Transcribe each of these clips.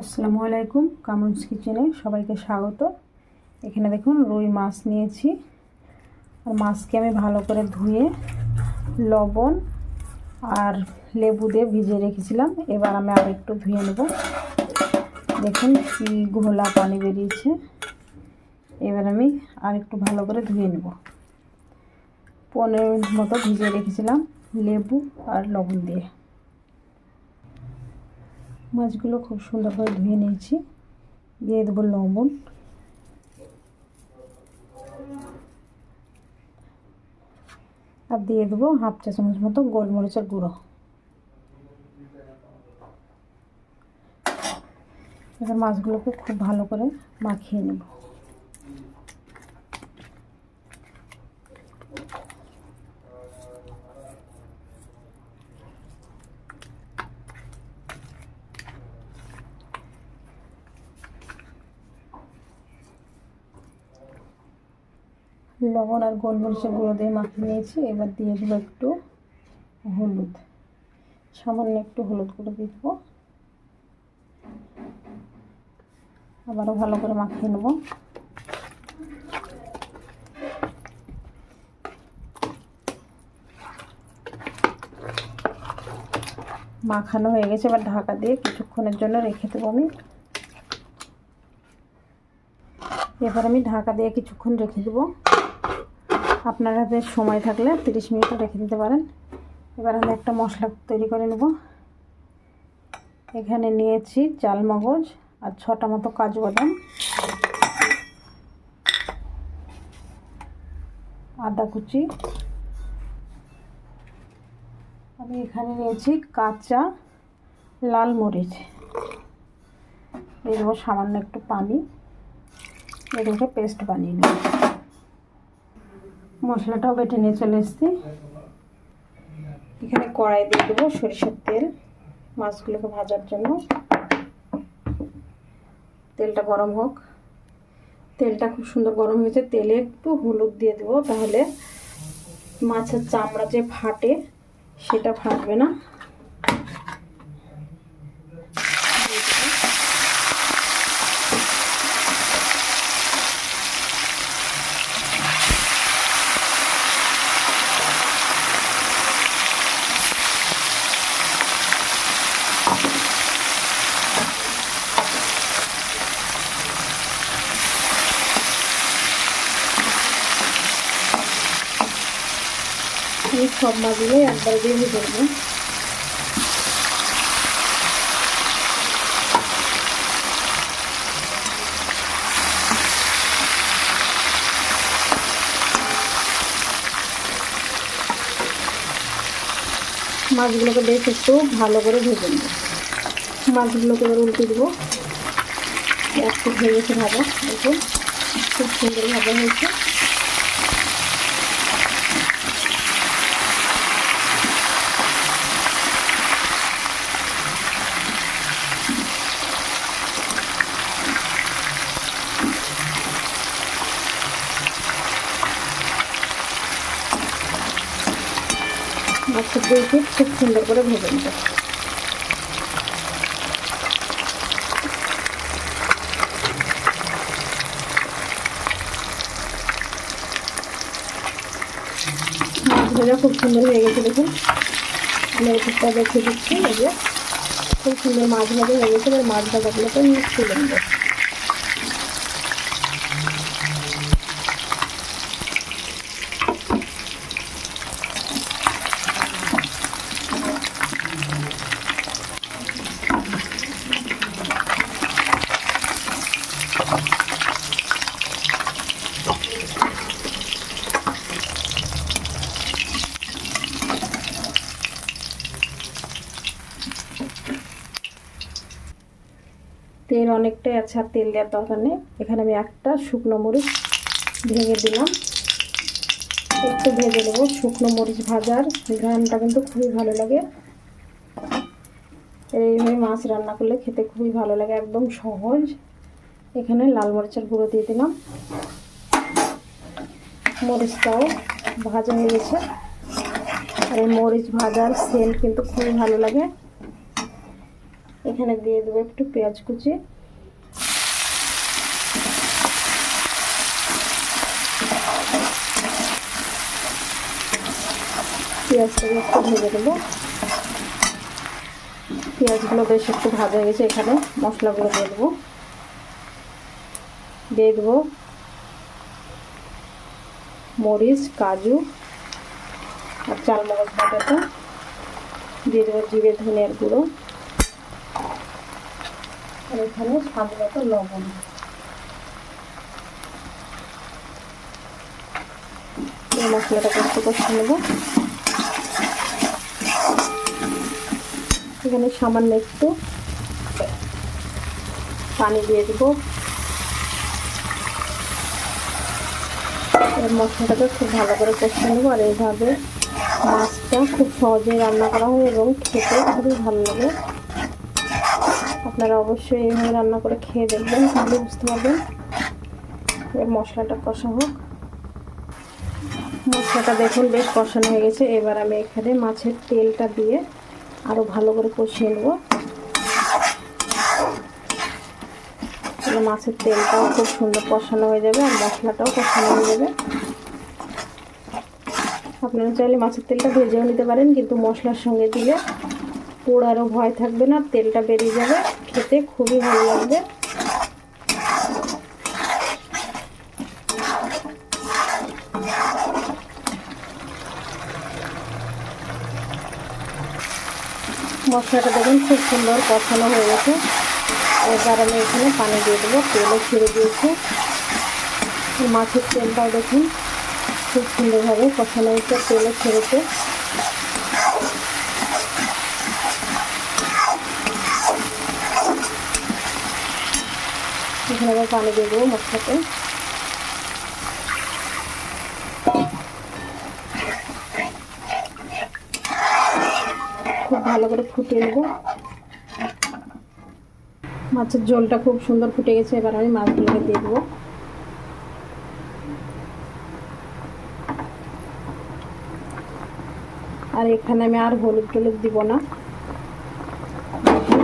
আসসালামু আলাইকুম, কামরুন্স কিচেনে সবাইকে স্বাগত। এখানে দেখুন রুই মাছ নিয়েছি। আর মাছকে আমি ভালো করে ধুয়ে লবণ আর লেবু দিয়ে ভিজিয়ে রেখেছিলাম। এবার আমি আর একটু ধুয়ে নেব। দেখুন কি ঘোলা পানি বেরিয়েছে। এবার আমি আর একটু ভালো করে ধুয়ে নেব। পনেরো মতো ভিজিয়ে রেখেছিলাম, লেবু আর লবণ দিয়ে। মাছগুলো খুব সুন্দর করে ধুয়ে নিয়েছি। দিয়ে দেবো লবণ। আর দিয়ে দেবো হাফ চা চামচ মতো গোলমরিচের গুঁড়ো। এবার মাছগুলোকে খুব ভালো করে মাখিয়ে নেব। লবণ আর গোলমরিচের গুঁড়ো দিয়ে মাখিয়ে নিয়েছি। এবার দিয়ে দেবো একটু হলুদ। সামান্য একটু হলুদ দিয়ে দেবো। আবারও ভালো করে মাখিয়ে নেব। মাখানো হয়ে গেছে। এবার ঢাকা দিয়ে কিছুক্ষণের জন্য রেখে দেবো আমি। এবার আমি ঢাকা দিয়ে কিছুক্ষণ রেখে দেবো। আপনার হাতে সময় থাকলে তিরিশ মিনিটও রেখে দিতে পারেন। এবার আমি একটা মশলা তৈরি করে নেব। এখানে নিয়েছি চাল মগজ আর ছটা মতো কাজু বাদাম। আদা কুচি। আমি এখানে নিয়েছি কাঁচা লাল মরিচ। দিয়ে দেবো সামান্য একটু পানি। এগুলোকে পেস্ট বানিয়ে নেব। মশলাটাও বেটে নিয়ে চলে এসছি। এখানে কড়াই দিয়ে দেবো সরিষার তেল, মাছগুলোকে ভাজার জন্য। তেলটা গরম হোক। তেলটা খুব সুন্দর গরম হয়েছে। তেলে একটু হলুদ দিয়ে দেবো, তাহলে মাছের চামড়া যে ফাটে, সেটা ফাটবে না। আমি সব মাছগুলো একবার ভেজে দেবো মাছগুলোকে বেশ একটু ভালো করে ভেজে নেব। মাছগুলোকে এবার উল্টে দেবো। একটু হয়ে গেছে ভাজা। দেখুন, খুব সুন্দর ভাজা হয়েছে। মাছের দইকে খুব সুন্দর করে ভেজে নেব মাছ ভাজা খুব সুন্দর হয়ে গেছে দেখুন আমি ওষুধটা দেখে দিচ্ছি এই যে খুব সুন্দর মাছ ভাজা হয়ে গেছে এবার মাছ ভাজাগুলোকে আমি তুলে নেব তেল অনেকটাই আছে আর তেল দেওয়ার দরকার নেই। এখানে আমি একটা শুকনো মরিচ ভেঙে দিলাম। একটু ভেজে নেব। শুকনো মরিচ ভাজার ঘ্রানটা কিন্তু খুবই ভালো লাগে। এইভাবে মাছ রান্না করলে খেতে খুবই ভালো লাগে, একদম সহজ। এখানে লাল মরিচের গুঁড়ো দিয়ে দিলাম। মরিচটাও ভাজা হয়ে গেছে। আর এই মরিচ ভাজার সেন্ট কিন্তু খুবই ভালো লাগে। এখানে দিয়ে দেবো একটু পেঁয়াজ কুচি। পেঁয়াজটাকে একটু ভেজে দেবো পেঁয়াজগুলো বেশ একটু ভাজা হয়ে গেছে, এখানে মশলাগুলো দিয়ে দেবো। দিয়ে দেবো মরিচ, কাজু আর চালমগজ বাটাটা। দিয়ে দেবো জিরে, ধনিয়ার গুঁড়ো। আর এখানে স্বাদ লবণ। মশলাটা এখানে সামান্য একটু পানি দিয়ে মশলাটাকে খুব ভালো করে কষে নেব আর এইভাবে মাছটা খুব সহজেই রান্না করা হয় এবং খেতে খুবই ভালো লাগে। আপনারা অবশ্যই এইভাবে রান্না করে খেয়ে দেখবেন, তাহলে বুঝতে পারবেন। এর মশলাটা কষা হোক। মশলাটা দেখুন বেশ কষানো হয়ে গেছে। এবার আমি এখানে মাছের তেলটা দিয়ে আরও ভালো করে কষিয়ে নেব। মাছের তেলটাও খুব সুন্দর কষানো হয়ে যাবে আর মশলাটাও কষানো হয়ে যাবে। আপনারা চাইলে মাছের তেলটা ভেজেও নিতে পারেন, কিন্তু মশলার সঙ্গে দিলে পোড়ারও ভয় থাকবে না, তেলটা বেরিয়ে যাবে, খেতে খুবই ভালো লাগবে। মশলাটা দেখুন খুব সুন্দর কষানো হয়ে গেছে। এবার আমি এখানে পানি দিয়ে দেবো, তেলও ছেড়ে দিয়েছে মাছের তেলটাও দেখুন খুব সুন্দরভাবে কষানো হয়েছে, তেলও ছেড়েছে। এখানে আবার পানি দিয়ে দেবো মশলাতে। খুব ভালো করে ফুটিয়ে নেব। মাছের ঝোলটা খুব সুন্দর ফুটে গেছে, এবার আমি মাছগুলোকে দিয়ে দেবো। আর এখানে আমি আর হলুদ টলুদ দিব না।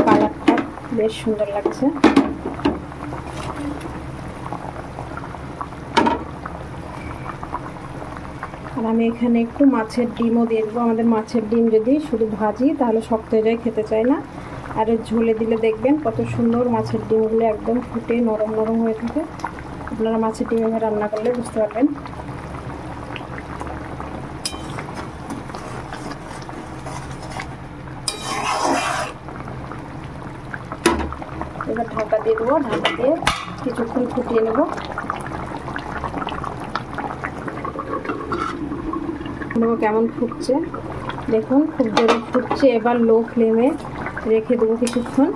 কালারটা বেশ সুন্দর লাগছে। আর আমি এখানে একটু মাছের ডিমও দিয়ে দেবো। আমাদের মাছের ডিম যদি শুধু ভাজি, তাহলে শক্ত হয়ে যায়, খেতে চায় না। আর ঝোলে দিলে দেখবেন কত সুন্দর মাছের ডিমগুলো একদম ফুটে নরম নরম হয়ে থাকে। আপনারা মাছের ডিম রান্না করলে বুঝতে পারবেন। এবার ঢাকা দিয়ে দেবো। ঢাকা দিয়ে কিছুক্ষণ ফুটিয়ে নেব। নেব কেমন ফুটছে। দেখুন, খুব জোরে ফুটছে। এবার লো ফ্লেমে রেখে দেবো কিছুক্ষণ।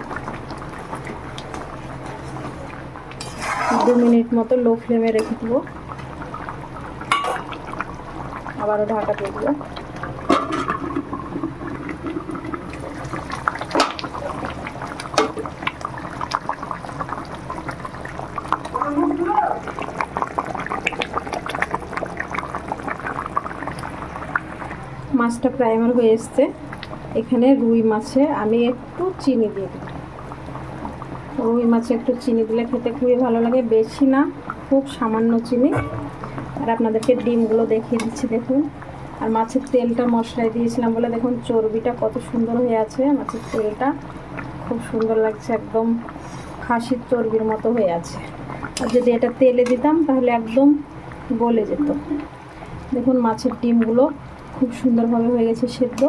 দু মিনিট মতো লো ফ্লেমে রেখে দেবো। আবারও ঢাকা দিয়ে দেবো। মাছটা প্রায় আমার হয়ে এসছে। এখানে রুই মাছে আমি একটু চিনি দিয়ে দেবো রুই মাছে একটু চিনি দিলে খেতে খুবই ভালো লাগে, বেশি না, খুব সামান্য চিনি। আর আপনাদেরকে ডিমগুলো দেখিয়ে দিচ্ছি, দেখুন। আর মাছের তেলটা মশলায় দিয়েছিলাম বলে দেখুন চর্বিটা কত সুন্দর হয়ে আছে, মাছের তেলটা খুব সুন্দর লাগছে, একদম খাসির চর্বির মতো হয়ে আছে। আর যদি এটা তেলে দিতাম তাহলে একদম গলে যেত। দেখুন মাছের ডিমগুলো খুব সুন্দরভাবে হয়ে গেছে সেদ্ধ।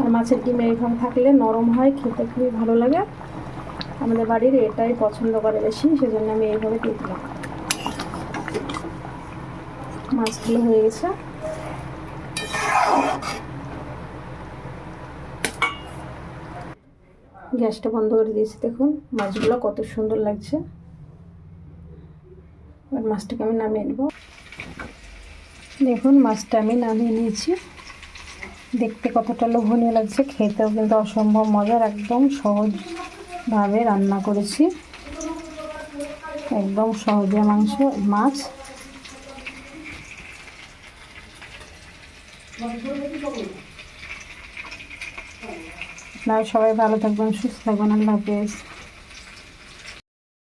আর মাছের ডিম এইভাবে থাকলে নরম হয়, খেতে খুবই ভালো লাগে। আমাদের বাড়ির এটাই পছন্দ করে বেশি, সেজন্য আমি এইভাবে দিয়ে দিলাম মাছগুলো হয়ে গেছে। গ্যাসটা বন্ধ করে দিয়েছি, দেখুন মাছগুলো কত সুন্দর লাগছে। এবার মাছটাকে আমি নামিয়ে নেব। দেখুন, মাছটা আমি নামিয়ে নিয়েছি। দেখতে কতটা লোভনীয় লাগছে, খেতেও কিন্তু অসম্ভব মজার, একদম সহজভাবে রান্না করেছি। একদম সহজে মাংস, মাছ। আপনারা সবাই ভালো থাকবেন, সুস্থ থাকবেন, আল্লাহ হাফেজ।